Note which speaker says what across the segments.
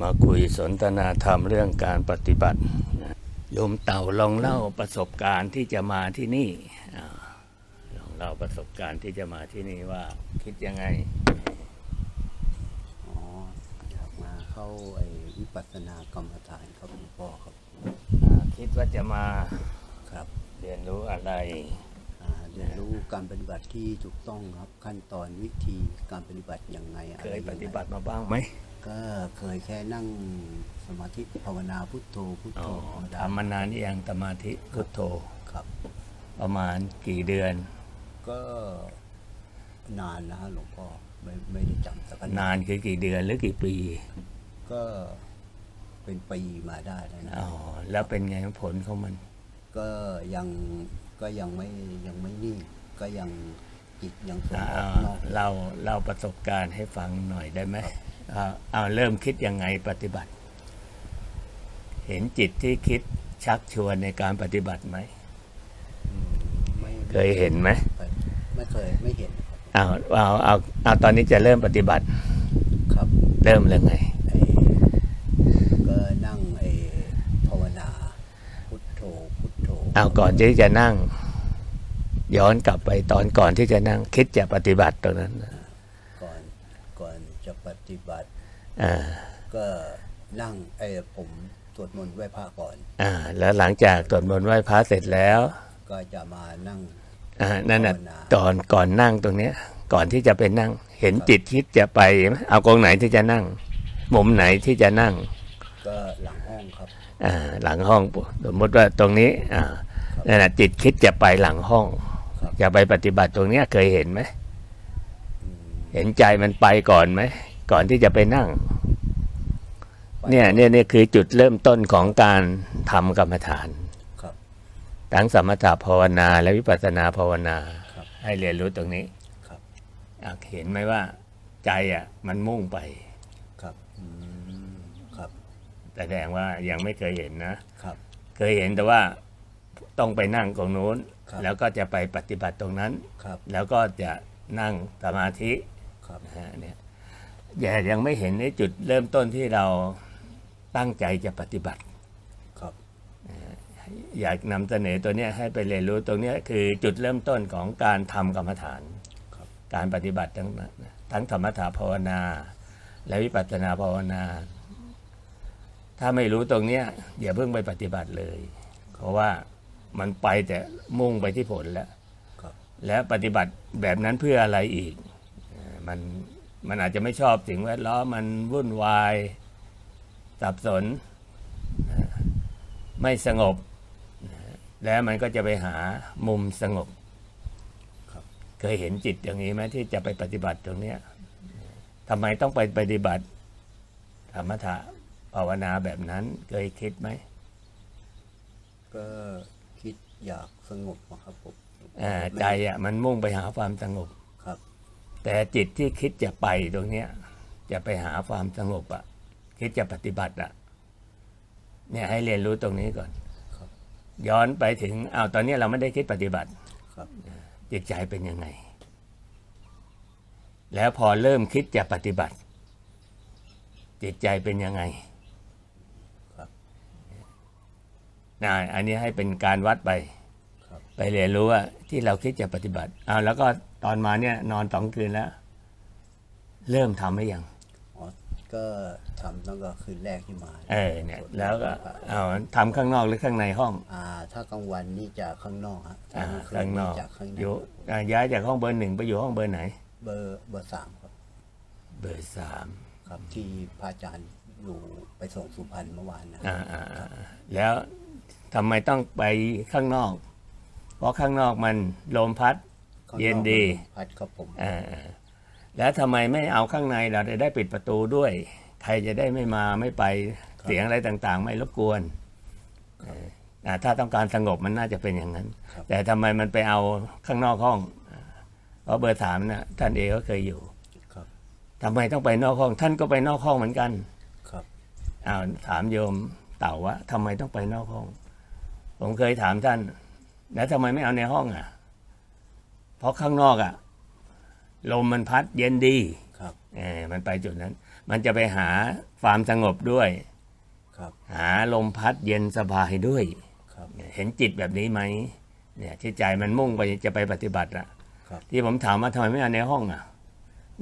Speaker 1: มาคุยสนทนาธรรมเรื่องการปฏิบัตินะโยมเต่าลองเล่าประสบการณ์ที่จะมาที่นี่อ่าลองเล่าประสบการณ์ที่จะมาที่นี่ว่าคิดยังไง
Speaker 2: อ๋ออยากมาเข้าไอ้วิปัสสนากรรมฐานครับหลวงพ่อครับ
Speaker 1: อ่าคิดว่าจะมา
Speaker 2: ครับ
Speaker 1: เรียนรู้อะไร
Speaker 2: อ่าเรียนรู้การปฏิบัติที่ถูกต้องครับขั้นตอนวิธีการปฏิบัติอย่างไงอะ
Speaker 1: เค
Speaker 2: ไร
Speaker 1: ย
Speaker 2: งไง
Speaker 1: ปฏิบัติมาบ้างไหม
Speaker 2: ก็เคยแค่นั่งสมาธิภาวนาพุทโธพุท
Speaker 1: อ๋
Speaker 2: โธ
Speaker 1: อ
Speaker 2: ธรรมดา
Speaker 1: ทำมานานหรือยังสมาธิพุทโธ
Speaker 2: ครับ
Speaker 1: ประมาณกี่เดือน
Speaker 2: ก็นานนะฮะหลวงพ่อไม่ไม่ได้จำแต่ก็
Speaker 1: นานคือกี่เดือนหรือกี่ปี
Speaker 2: ก็เป็นปีมาได้แล้วนะ
Speaker 1: อ๋อแล้วเป็นไงผลของมัน
Speaker 2: ก็ยังก็ยังไม่ยังไม่นิ่งก็ยังจิตยังส่ง
Speaker 1: อ่า
Speaker 2: ออกนอก
Speaker 1: เราเราประสบการณ์ให้ฟังหน่อยได้ไหมอ่า เอาเริ่มคิดยังไงปฏิบัติ เห็นจิตที่คิดชักชวนในการปฏิบัติไหม
Speaker 2: อืมไม่
Speaker 1: เคยเห็นไหม
Speaker 2: ไม่เคยไม่เห็นครับ
Speaker 1: เอาเอาเอาเอาตอนนี้จะเริ่มปฏิบัติ
Speaker 2: ครับ
Speaker 1: เริ่มเลยไง
Speaker 2: ไอ้ก็นั่งไอ้ภาวนาพุทโธพุทโธ
Speaker 1: เอาก่อนที่จะนั่ง ย้อนกลับไปตอนก่อนที่จะนั่ง คิดจะปฏิบัติตรงนั้น
Speaker 2: ก่อนก่อนจะป ฏิบัติ
Speaker 1: อ่า
Speaker 2: ก็นั่งไอ้ผมสวดมนต์ไหว้พระก่อน
Speaker 1: อ่า แล้วหลังจากตรวจมนต์ไหว้พระเสร็จแล้ว
Speaker 2: ก็จะมานั่ง
Speaker 1: อ่านั่นน่ะ
Speaker 2: ภาวนา
Speaker 1: ตอนก่อนนั่งตรงเนี้ย ก่อนที่จะไปนั่ง เห็นจิตคิดจะไปไหมเอากองไหนที่จะนั่ง มุมไหนที่จะนั่ง
Speaker 2: ก็หลังห้องครับ
Speaker 1: อ่า หลังห้องสมมติว่าตรงนี้ อ่านั่นน่ะจิตคิดจะไปหลังห้อง
Speaker 2: ครับ
Speaker 1: จะไปปฏิบัติตรงเนี้ยเคยเห็นไหม
Speaker 2: อืม
Speaker 1: เห็นใจมันไปก่อนไหม ก่อนที่จะไปนั่ง
Speaker 2: ไป
Speaker 1: เนี่ยเนี่ยเนี่ยคือจุดเริ่มต้นของการทำกรรมฐาน
Speaker 2: ครับ
Speaker 1: ทั้งสมถะภาวนาและวิปัสสนาภาวนา
Speaker 2: ครับ
Speaker 1: ให้เรียนรู้ตรงนี้
Speaker 2: ครับ
Speaker 1: อะเห็นไหมว่า ใจอะ มันมุ่งไป
Speaker 2: ครับอืมครับ
Speaker 1: แสดงว่ายังไม่เคยเห็นนะ
Speaker 2: ครับ
Speaker 1: เคยเห็นแต่ว่าต้องไปนั่งตรงนู้น
Speaker 2: ครับ
Speaker 1: แล้วก็จะไปปฏิบัติตรงนั้น
Speaker 2: ครับ
Speaker 1: แล้วก็จะนั่งสมาธิ
Speaker 2: ครับ
Speaker 1: นะฮะเนี่ย อย่ายังไม่เห็นในจุดเริ่มต้นที่เราตั้งใจจะปฏิบัติ
Speaker 2: ครับ
Speaker 1: อยากนำเสนอตัวเนี้ยให้ไปเรียนรู้ตรงเนี้ยคือจุดเริ่มต้นของการทำกรรมฐาน
Speaker 2: ครับ
Speaker 1: การปฏิบัติทั้งนั้นทั้งธรรมถาภาวนา และวิปัสสนาภาวนา ถ้าไม่รู้ตรงเนี้ยอย่าเพิ่งไปปฏิบัติเลย เพราะว่ามันไปแต่มุ่งไปที่ผลแล้ว
Speaker 2: ครับ
Speaker 1: แล้วปฏิบัติแบบนั้นเพื่ออะไรอีกเอ่อมัน มันอาจจะไม่ชอบสิ่งแวดล้อมมันวุ่นวายสับสนเอ่อไม่สงบนะแล้วมันก็จะไปหามุมสงบ
Speaker 2: ครับ
Speaker 1: เคยเห็นจิตอย่างนี้ไหมที่จะไปปฏิบัติตรงเนี้ยทำไมต้องไปปฏิบัติธรรมถะภาวนาแบบนั้นเคยคิดไหม
Speaker 2: ก็คิดอยากสงบอะครับผม
Speaker 1: อ่าใจอะมันมุ่งไปหาความสงบ
Speaker 2: ครับ
Speaker 1: แต่จิตที่คิดจะไปตรงเนี้ยจะไปหาความสงบอะคิดจะปฏิบัติอะเนี่ยให้เรียนรู้ตรงนี้ก่อน
Speaker 2: ครับ
Speaker 1: ย้อนไปถึงอ้าวตอนนี้เราไม่ได้คิดปฏิบัติ
Speaker 2: ครับ
Speaker 1: จิตใจเป็นยังไง แล้วพอเริ่มคิดจะปฏิบัติ จิตใจเป็นยังไง
Speaker 2: ครับ
Speaker 1: นะอันนี้ให้เป็นการวัดไป
Speaker 2: ครับ
Speaker 1: ไปเรียนรู้ว่าที่เราคิดจะปฏิบัติอ้าวแล้วก็ตอนมาเนี่ยนอนสองคืนแล้ว เริ่มทำไหมยัง
Speaker 2: อ๋อก็ทำตั้งแต่คืนแรกที่มา
Speaker 1: เออเนี่ย แล้วก็เอาทำข้างนอกหรือข้างในห้อง
Speaker 2: อ่า ถ้ากลางวันนี่จะข้างนอกฮะถ้า
Speaker 1: อ่าก
Speaker 2: ลางคื
Speaker 1: ข้างนอก
Speaker 2: จากข้างใน
Speaker 1: อยู่อ่าย้ายจากห้องเบอร์หนึ่งไปอยู่ห้องเบอร์ไหน
Speaker 2: เบอร์เบอร์สามครับ
Speaker 1: เบอร์สาม
Speaker 2: ครับที่พระอาจารย์อยู่ไปส่งสุพรรณเมื่อวานนะ
Speaker 1: อ่าอ่าอ่าแล้วทำไมต้องไปข้างนอก เพราะข้างนอกมันลมพัด
Speaker 2: ข้างอก
Speaker 1: เย็นดี
Speaker 2: พัดครับผม
Speaker 1: อ่าอ่าแล้วทำไมไม่เอาข้างในเราจะได้ปิดประตูด้วย ใครจะได้ไม่มาไม่ไปเสียงอะไรต่างๆ ไม่รบกวนเอออ่าถ้าต้องการสงบมันน่าจะเป็นอย่างนั้น
Speaker 2: ครับ
Speaker 1: แต่ทำไมมันไปเอาข้างนอกห้องอ่าเพราะเบอร์สามนะท่านเอก็เคยอยู่
Speaker 2: ครับ
Speaker 1: ทำไมต้องไปนอกห้อง ท่านก็ไปนอกห้องเหมือนกัน
Speaker 2: ครับ
Speaker 1: อ้าวถามโยมเต่าว่าทำไมต้องไปนอกห้อง ผมเคยถามท่าน แล้วทำไมไม่เอาในห้องอะเพ ราะข้างนอกอะลมมันพัดเย็นดี
Speaker 2: ครับ
Speaker 1: เออมันไปจุดนั้น มันจะไปหาความสงบด้วย
Speaker 2: ครับ
Speaker 1: หาลมพัดเย็นสบายด้วย
Speaker 2: ครับ
Speaker 1: เห็นจิตแบบนี้ไหมเนี่ยที่ใจมันมุ่งไปจะไปปฏิบัติอะ
Speaker 2: ครับ
Speaker 1: ที่ผมถามว่าทำไมไม่เอาในห้องอะ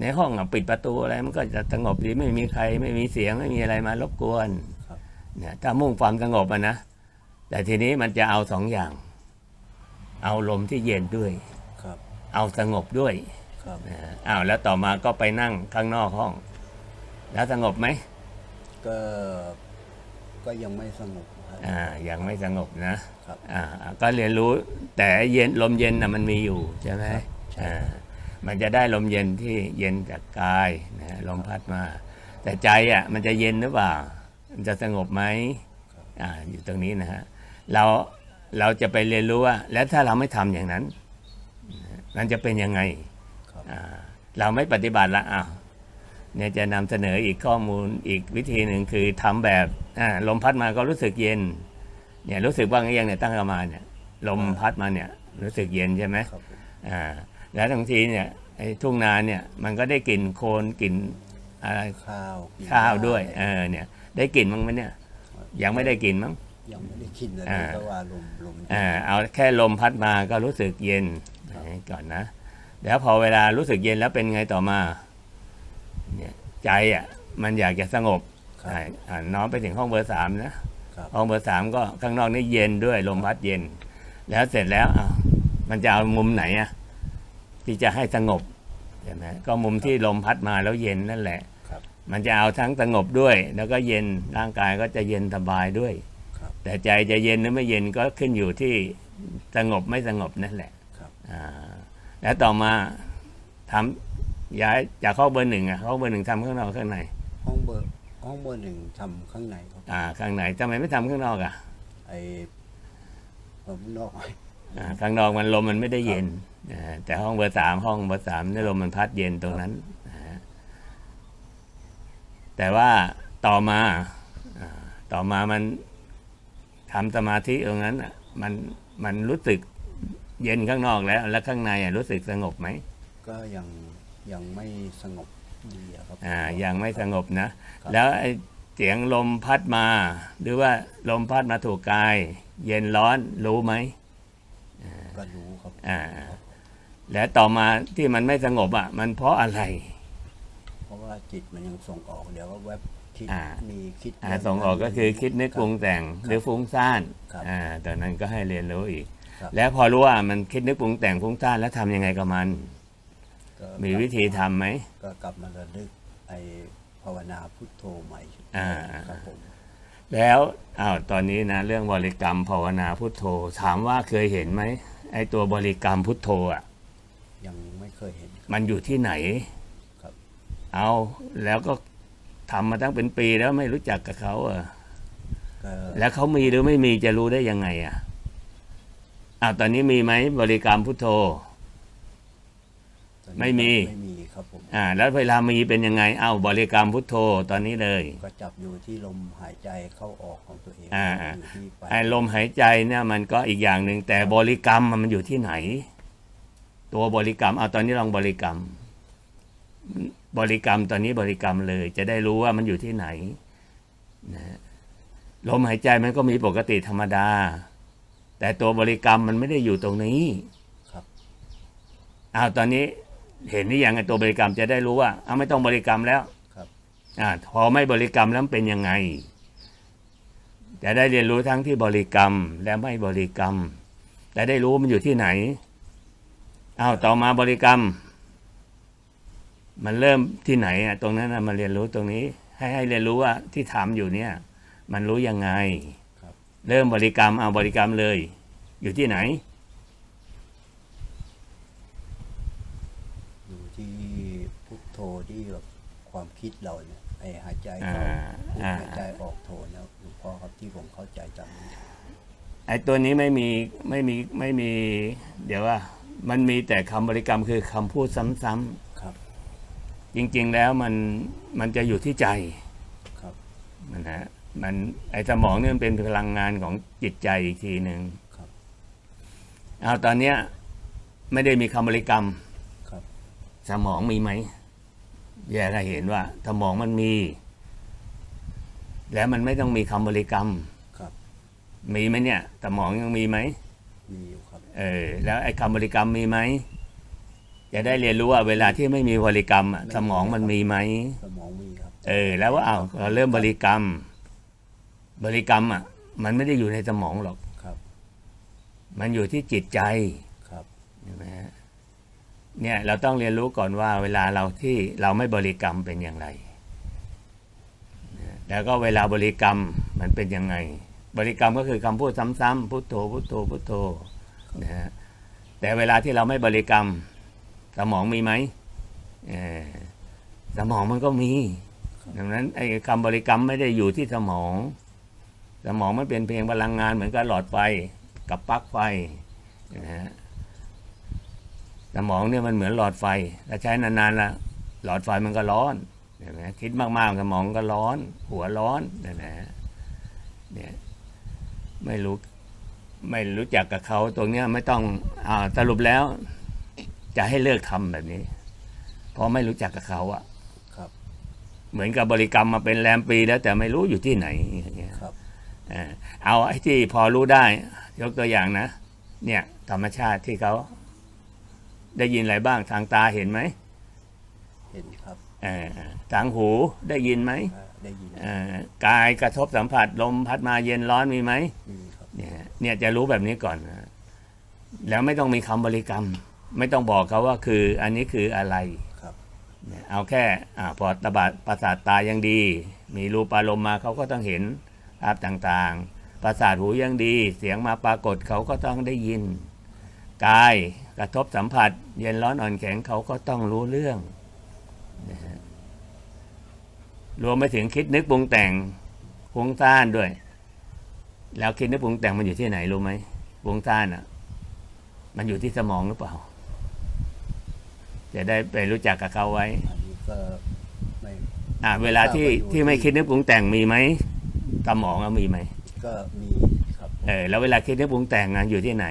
Speaker 1: ในห้องอะปิดประตูอะไรมันก็จะสงบดีไม่มีใครไม่มีเสียงไม่มีอะไรมารบกวน
Speaker 2: ครับ
Speaker 1: เนี่ยถ้ามุ่งความสงบอะนะแต่ทีนี้มันจะเอาสองอย่าง เอาลมที่เย็นด้วย
Speaker 2: ครับ
Speaker 1: เอาสงบด้วย
Speaker 2: ครับ
Speaker 1: นะอ้าวแล้วต่อมาก็ไปนั่งข้างนอกห้อง แล้วสงบไหม
Speaker 2: ก็ก็ยังไม่สงบครับ
Speaker 1: อ่ายังไม่สงบนะครับ อ่าก็เรียนรู้แต่เย็นลมเย็นน่ะมันมีอยู่ใช่ไหม
Speaker 2: ครับใช่
Speaker 1: อ่ามันจะได้ลมเย็นที่เย็นจากกายนะลมพัดมา แต่ใจอะมันจะเย็นหรือเปล่า มันจะสงบไหมอ่าอยู่ตรงนี้นะฮะเราเราจะไปเรียนรู้ว่า แล้วถ้าเราไม่ทำอย่างนั้น มันจะเป็นยังไง
Speaker 2: ครับ
Speaker 1: อ่าเราไม่ปฏิบัติละอ้าวเนี่ยจะนำเสนออีกข้อมูลอีกวิธีหนึ่งคือทำแบบอ่าลมพัดมาก็รู้สึกเย็นเนี่ยรู้สึกบ้างหรือยังเนี่ยตั้งกันมาเนี่ยลมพัดมาเนี่ยรู้สึกเย็นใช่ไหม
Speaker 2: ครับผม
Speaker 1: อ่าแล้วบางทีเนี่ยไอ้ทุ่งนาเนี่ยมันก็ได้กลิ่นโคลนกลิ่นอะไร
Speaker 2: ข้าวกิน
Speaker 1: ข้าวด้วย
Speaker 2: ไเอ
Speaker 1: อเนี่ยได้กลิ่นมั้งไหมเนี่ย ยังไม่ได้กลิ่นมั้ง
Speaker 2: ยังไม่ได้กินเลย
Speaker 1: อ่า
Speaker 2: เพราะว่าลมลม
Speaker 1: อ่าเอาแค่ลมพัดมาก็รู้สึกเย็น ก่อนนะแล้วพอเวลารู้สึกเย็นแล้วเป็นไงต่อมาเนี่ยใจอะมันอยากจะสงบ
Speaker 2: ครับ
Speaker 1: อ่าอ่าน้องไปถึงห้องเบอร์สามนะครับห้องเบอร์สามก็ข้างนอกนี่เย็นด้วยลมพัดเย็น แล้วเสร็จแล้วอ้าวมันจะเอามุมไหนอะที่จะให้สงบใช่ไหมก็มุมที่ลมพัดมาแล้วเย็นนั่นแหละ
Speaker 2: ครับ
Speaker 1: มันจะเอาทั้งสงบด้วย แล้วก็เย็นร่างกายก็จะเย็นสบายด้วย
Speaker 2: ครับ
Speaker 1: แต่ใจจะเย็นหรือไม่เย็นก็ขึ้นอยู่ที่สงบไม่สงบนั่นแหละ
Speaker 2: ครับ
Speaker 1: อ่า แล้วต่อมาทำย้ายจากห้องเบอร์หนึ่งอะห้องเบอร์หนึ่งทำข้างนอกข้างใน
Speaker 2: ห้องเบอร์ห้องเบอร์หนึ่งทำข้างในครับ
Speaker 1: อ่าข้างในทำไมไม่ทำข้างนอกอะ
Speaker 2: ไอ้ผมนอก
Speaker 1: อ่าข้างนอกมันลมมันไม่ได้เย็นอ่าแต่ห้องเบอร์สามห้องเบอร์สามนี่ลมมันพัดเย็นตรงนั้นนะฮะแต่ว่าต่อมาอ่าต่อมามันทำสมาธิตรงนั้นอะมันมันรู้สึก เย็นข้างนอกแล้ว แล้วข้างในอะรู้สึกสงบไหม
Speaker 2: ก็ยังยังไม่สงบดีอะครับ
Speaker 1: อ่ายังไม่สงบนะแล้วไอ้เสียงลมพัดมา หรือว่าลมพัดมาถูกกาย เย็นร้อนรู้ไหม
Speaker 2: ก็รู้ครับ
Speaker 1: อ่าแล้วต่อมาที่มันไม่สงบอะ มันเพราะอะไร
Speaker 2: เพราะว่าจิตมันยังส่งออกเดี๋ยวก็แวบคิด
Speaker 1: อ่า
Speaker 2: มีคิด
Speaker 1: อ่า
Speaker 2: เรื่
Speaker 1: ส่งออกก็คือคิดนึกปรุงแต่งหรือฟุ้งซ่าน
Speaker 2: ครับ
Speaker 1: อ่าตอนนั้นก็ให้เรียนรู้อีก
Speaker 2: ครับ
Speaker 1: แล้วพอรู้ว่ามันคิดนึกปรุงแต่งฟุ้งซ่านแล้วทำยังไงกับมัน
Speaker 2: ก็
Speaker 1: มีวิธีทำไหม
Speaker 2: ก็กลับมาระลึกไอ้ภาวนาพุทโธใหม่
Speaker 1: อ่า
Speaker 2: ครับผม
Speaker 1: แล้วอ้าวตอนนี้นะเรื่องบริกรรมภาวนาพุทโธ ถามว่าเคยเห็นไหมไอ้ตัวบริกรรมพุทโธอะ
Speaker 2: ยังไม่เคยเห็น
Speaker 1: มันอยู่ที่ไหน
Speaker 2: ครับ
Speaker 1: เอาแล้วก็ทำมาตั้งเป็นปีแล้วไม่รู้จักกับเขาเออ
Speaker 2: ก็
Speaker 1: แล้วเขามีหรือไม่มีจะรู้ได้ยังไงอะ อ้าวตอนนี้มีไหมบริกรรมพุทโธ
Speaker 2: ตอนนี้
Speaker 1: ไม่มี
Speaker 2: ไม่มีครับผม
Speaker 1: อ่า แล้วเวลามีเป็นยังไงเอาบริกรรมพุทโธตอนนี้เลย
Speaker 2: ก็จับอยู่ที่ลมหายใจเข้าออกของตัวเอง
Speaker 1: อ่า
Speaker 2: อยู่ที่ปลาย
Speaker 1: ไอ้ลมหายใจเนี่ยมันก็อีกอย่างหนึ่งแต่บริกรรมมันอยู่ที่ไหน ตัวบริกรรมเอาตอนนี้ลองบริกรรม บริกรรมตอนนี้บริกรรมเลย จะได้รู้ว่ามันอยู่ที่ไหนนะลมหายใจมันก็มีปกติธรรมดา แต่ตัวบริกรรมมันไม่ได้อยู่ตรงนี้
Speaker 2: ครับ
Speaker 1: อ้าวตอนนี้เห็นหรือยังไอ้ตัวบริกรรมจะได้รู้ว่าอ้าวไม่ต้องบริกรรมแล้ว
Speaker 2: ครับ
Speaker 1: อ่าพอไม่บริกรรมแล้วมันเป็นยังไง จะได้เรียนรู้ทั้งที่บริกรรมและไม่บริกรรมแต่ได้รู้มันอยู่ที่ไหนอ้าวต่อมาบริกรรม มันเริ่มที่ไหนอะตรงนั้นน่ะมาเรียนรู้ตรงนี้ ให้ให้เรียนรู้ว่าที่ทำอยู่เนี่ย มันรู้ยังไง
Speaker 2: ครับ
Speaker 1: เริ่มบริกรรมเอาบริกรรมเลย อยู่ที่ไหน
Speaker 2: อยู่ที่พุทโธที่แบบความคิดเราเนี่ยไอ้หายใจ
Speaker 1: อ่า
Speaker 2: เข้าพุท
Speaker 1: อ่า
Speaker 2: หายใจออกโธนะหลวงพ่อครับที่ผมเข้าใจจำนี้
Speaker 1: ไอ้ตัวนี้ไม่มีไม่มีไม่มี เดี๋ยวว่า มันมีแต่คำบริกรรมคือคำพูดซ้ำๆ
Speaker 2: ครับ
Speaker 1: จริง ๆแล้วมันมันจะอยู่ที่ใจ
Speaker 2: ครับ
Speaker 1: มันฮะ มันไอ้สมองเนี่ยมันเป็นพลังงานของจิตใจอีกทีหนึ่ง
Speaker 2: ครับ
Speaker 1: เอาตอนเนี้ย ไม่ได้มีคำบริกรรม
Speaker 2: ครับ
Speaker 1: สมองมีไหมแยกให้เห็นว่า สมองมันมี แล้วมันไม่ต้องมีคำบริกรรม
Speaker 2: ครับ
Speaker 1: มีไหมเนี่ย สมองยังมีไหม
Speaker 2: มีอยู่ครับ
Speaker 1: เออ แล้วไอ้คำบริกรรมมีไหมจะได้เรียนรู้ว่าเวลาที่ไม่มีบริกรรมอะสมองมันมีไหม
Speaker 2: สมองมีครับ
Speaker 1: เออ แล้วว่าอ้าวเราเริ่มบริกรรม บริกรรมอะ มันไม่ได้อยู่ในสมองหรอก
Speaker 2: ครับ
Speaker 1: มันอยู่ที่จิตใจ
Speaker 2: ครับ
Speaker 1: ใช่ไหมฮะเนี่ยเราต้องเรียนรู้ก่อนว่า เวลาเราที่เราไม่บริกรรมเป็นอย่างไรนะแล้วก็เวลาบริกรรมมันเป็นยังไง บริกรรมก็คือคำพูดซ้ำๆพุทโธ พุทโธ พุทโธนะฮะแต่เวลาที่เราไม่บริกรรม สมองมีไหมเออสมองมันก็มีดังนั้นไอ้คำบริกรรมไม่ได้อยู่ที่สมอง สมองมันเป็นเพียงพลังงานเหมือนกับหลอดไฟกับปลั๊กไฟนะฮะสมองเนี่ยมันเหมือนหลอดไฟถ้าใช้นานๆละหลอดไฟมันก็ร้อนเห็นไหมคิดมากๆสมองก็ร้อน หัวร้อนนะนะเนี่ยไม่รู้ไม่รู้จักกับเขาตรงเนี้ยไม่ต้องอ่าสรุปแล้ว จะให้เลิกทำแบบนี้ เพราะไม่รู้จักกับเขาอะ
Speaker 2: ครับ
Speaker 1: เหมือนกับบริกรรมมาเป็นแรมปีแล้วแต่ไม่รู้อยู่ที่ไหนอย่างเงี้ย
Speaker 2: ครับ
Speaker 1: เอ่อเอาไอ้ที่พอรู้ได้ ยกตัวอย่างนะ เนี่ยธรรมชาติที่เขาได้ยินอะไรบ้างทางตาเห็นไหม
Speaker 2: เห็นครับ
Speaker 1: เอ่อทางหูได้ยินไหม
Speaker 2: อ่าได้ยิน
Speaker 1: เอ่อกายกระทบสัมผัสลมพัดมาเย็นร้อนมีไหม
Speaker 2: มีครับ
Speaker 1: เนี่ยเนี่ยจะรู้แบบนี้ก่อนนะแล้วไม่ต้องมีคำบริกรรม ไม่ต้องบอกเขาว่าคืออันนี้คืออะไร
Speaker 2: ครับ
Speaker 1: เนี่ยเอาแค่อาพอตบะประสาทตายังดี มีรูปอารมณ์มาเขาก็ต้องเห็น ภาพต่างๆ ประสาทหูยังดี เสียงมาปรากฏเขาก็ต้องได้ยิน กายกระทบสัมผัส เย็นร้อนอ่อนแข็งเขาก็ต้องรู้เรื่องนะฮะรวมไปถึงคิดนึกปรุงแต่งพุงซ่านด้วย แล้วคิดนึกปรุงแต่งมันอยู่ที่ไหนรู้ไหมพุงซ่านอะ มันอยู่ที่สมองหรือเปล่า จะได้ไปรู้จักกับเขาไว้
Speaker 2: อันนี้ก็ไม่
Speaker 1: อ่าเวลาที่
Speaker 2: ทราบว่าอยู่
Speaker 1: ที่ไม่คิดนึกปรุงแต่งมีไหม สมองอะมีไหม
Speaker 2: ก็มีครับ
Speaker 1: เออแล้วเวลาคิดนึกปรุงแต่งอะอยู่ที่ไหน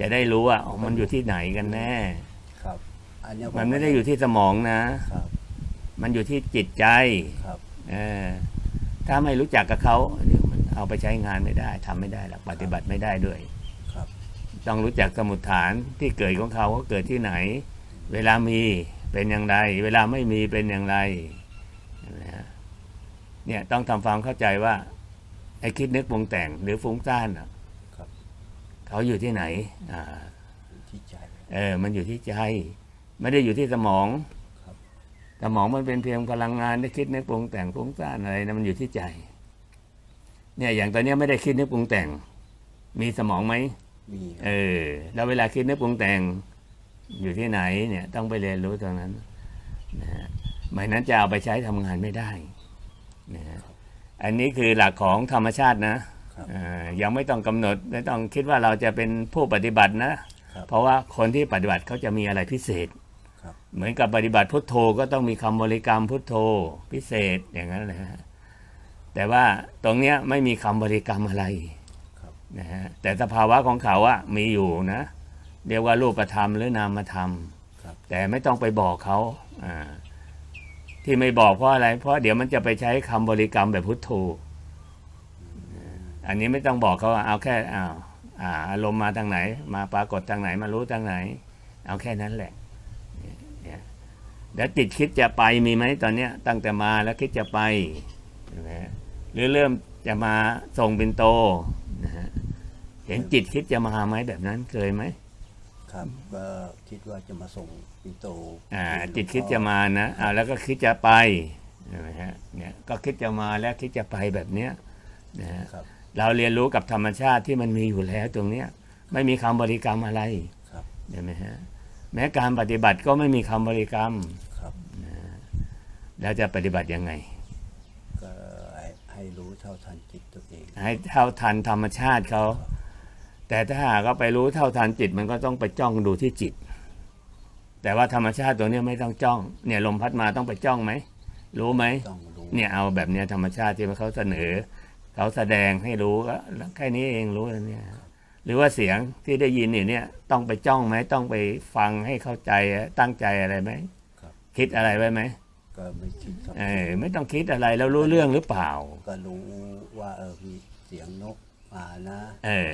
Speaker 1: จะได้รู้ว่าอ๋อมันอยู่ที่ไหนกันแน่
Speaker 2: ครับ อันเนี้ยผ
Speaker 1: มันไม่ได้อยู่ที่สมองนะ
Speaker 2: ครับ
Speaker 1: มันอยู่ที่จิตใจ
Speaker 2: ครับ
Speaker 1: เออถ้าไม่รู้จักกับเขาเดี๋ยวมันเอาไปใช้งานไม่ได้ทำไม่ได้หรอกปฏิบัติไม่ได้ด้วย
Speaker 2: ครับ
Speaker 1: ต้องรู้จักสมุดฐานที่เกิดของเขาว่าเกิดที่ไหน เวลามีเป็นอย่างไร เวลาไม่มีเป็นอย่างไรเห็นไหมฮะ เนี่ยต้องทำความเข้าใจว่า ไอ้คิดนึกปรุงแต่งหรือฟุ้งซ่านอะ
Speaker 2: ครับ
Speaker 1: เขาอยู่ที่ไหน อ่า
Speaker 2: อยู่ที่ใจ
Speaker 1: เออ มันอยู่ที่ใจ ไม่ได้อยู่ที่สมอง
Speaker 2: ครับ
Speaker 1: สมองมันเป็นเพียงพลังงานที่คิดนึกปรุงแต่งฟุ้งซ่านอะไรนะมันอยู่ที่ใจ เนี่ย อย่างตอนเนี้ยไม่ได้คิดนึกปรุงแต่ง มีสมองไหม
Speaker 2: มี
Speaker 1: เออ แล้วเวลาคิดนึกปรุงแต่ง อยู่ที่ไหน เนี่ย ต้องไปเรียนรู้ตรงนั้นนะฮะไม่นั้นจะเอาไปใช้ทำงานไม่ได้ นะฮะอันนี้คือหลักของธรรมชาตินะครับเอ่อยังไม่ต้องกำหนดไม่ต้องคิดว่าเราจะเป็นผู้ปฏิบัตินะ
Speaker 2: ครับ
Speaker 1: เพราะว่าคนที่ปฏิบัติเขาจะมีอะไรพิเศษ
Speaker 2: ครับ
Speaker 1: เหมือนกับปฏิบัติพุทโธก็ต้องมีคำบริกรรมพุทโธพิเศษอย่างนั้นนะฮะแต่ว่าตรงเนี้ยไม่มีคำบริกรรมอะไร
Speaker 2: ครับ
Speaker 1: นะฮะแต่สภาวะของเขาอะมีอยู่นะ เรียกว่ารูปธรรมหรือนามธรรม
Speaker 2: ครับ
Speaker 1: แต่ไม่ต้องไปบอกเขาอ่า ที่ไม่บอกเพราะอะไร เพราะเดี๋ยวมันจะไปใช้คำบริกรรมแบบพุทโธอันนี้ไม่ต้องบอกเขาว่าเอาแค่อ้าวอาอารมณ์มาทางไหน มาปรากฏทางไหนมารู้ทางไหน เอาแค่นั้นแหละเนี่ยเนี่ยแล้วจิตคิดจะไปมีไหมตอนเนี้ยตั้งแต่มาแล้วคิดจะไปเห็นไหมฮะหรือเริ่มจะมาส่งเป็นโตนะฮะเห็นจิตคิดจะมาไหมแบบนั้นเคยไหม
Speaker 2: ครับก็คิดว่าจะมาส่งปินโต
Speaker 1: อ่า
Speaker 2: ให้หลวง
Speaker 1: จิตคิด
Speaker 2: พ่อ
Speaker 1: จะมานะอ่าแล้วก็คิดจะไปใช่ไหมฮะเนี่ยก็คิดจะมาแล้วคิดจะไปแบบเนี้ยนะฮะ
Speaker 2: ครับ
Speaker 1: เราเรียนรู้กับธรรมชาติที่มันมีอยู่แล้วตรงเนี้ยไม่มีคำบริกรรมอะไร
Speaker 2: ครับ
Speaker 1: เห็นไหมฮะแม้การปฏิบัติก็ไม่มีคำบริกรรม
Speaker 2: ครับ
Speaker 1: แล้วจะปฏิบัติยังไง
Speaker 2: ก็ให้ให้รู้เท่าทันจิตตัวเอง
Speaker 1: ให้เท่าทันธรรมชาติเขา แต่ถ้าหากก็ไปรู้เท่าทันจิตมันก็ต้องไปจ้องดูที่จิต แต่ว่าธรรมชาติตัวเนี้ยไม่ต้องจ้อง เนี่ยลมพัดมาต้องไปจ้องไหม รู้ไหม
Speaker 2: ต้องรู้
Speaker 1: เนี่ยเอาแบบเนี้ยธรรมชาติที่เขาเสนอ เขาแสดงให้รู้ก็แค่นี้เองรู้แล้วเนี่ย หรือว่าเสียงที่ได้ยินอยู่เนี่ยต้องไปจ้องไหมต้องไปฟังให้เข้าใจตั้งใจอะไรไหมคิดอะไรไว้ไหม
Speaker 2: ก็ไม่คิดครับ
Speaker 1: เออไม่ต้องคิดอะไรแล้วรู้เรื่องหรือเปล่า
Speaker 2: ก็รู้ว่าเออมีเสียงนกมานะ
Speaker 1: เออ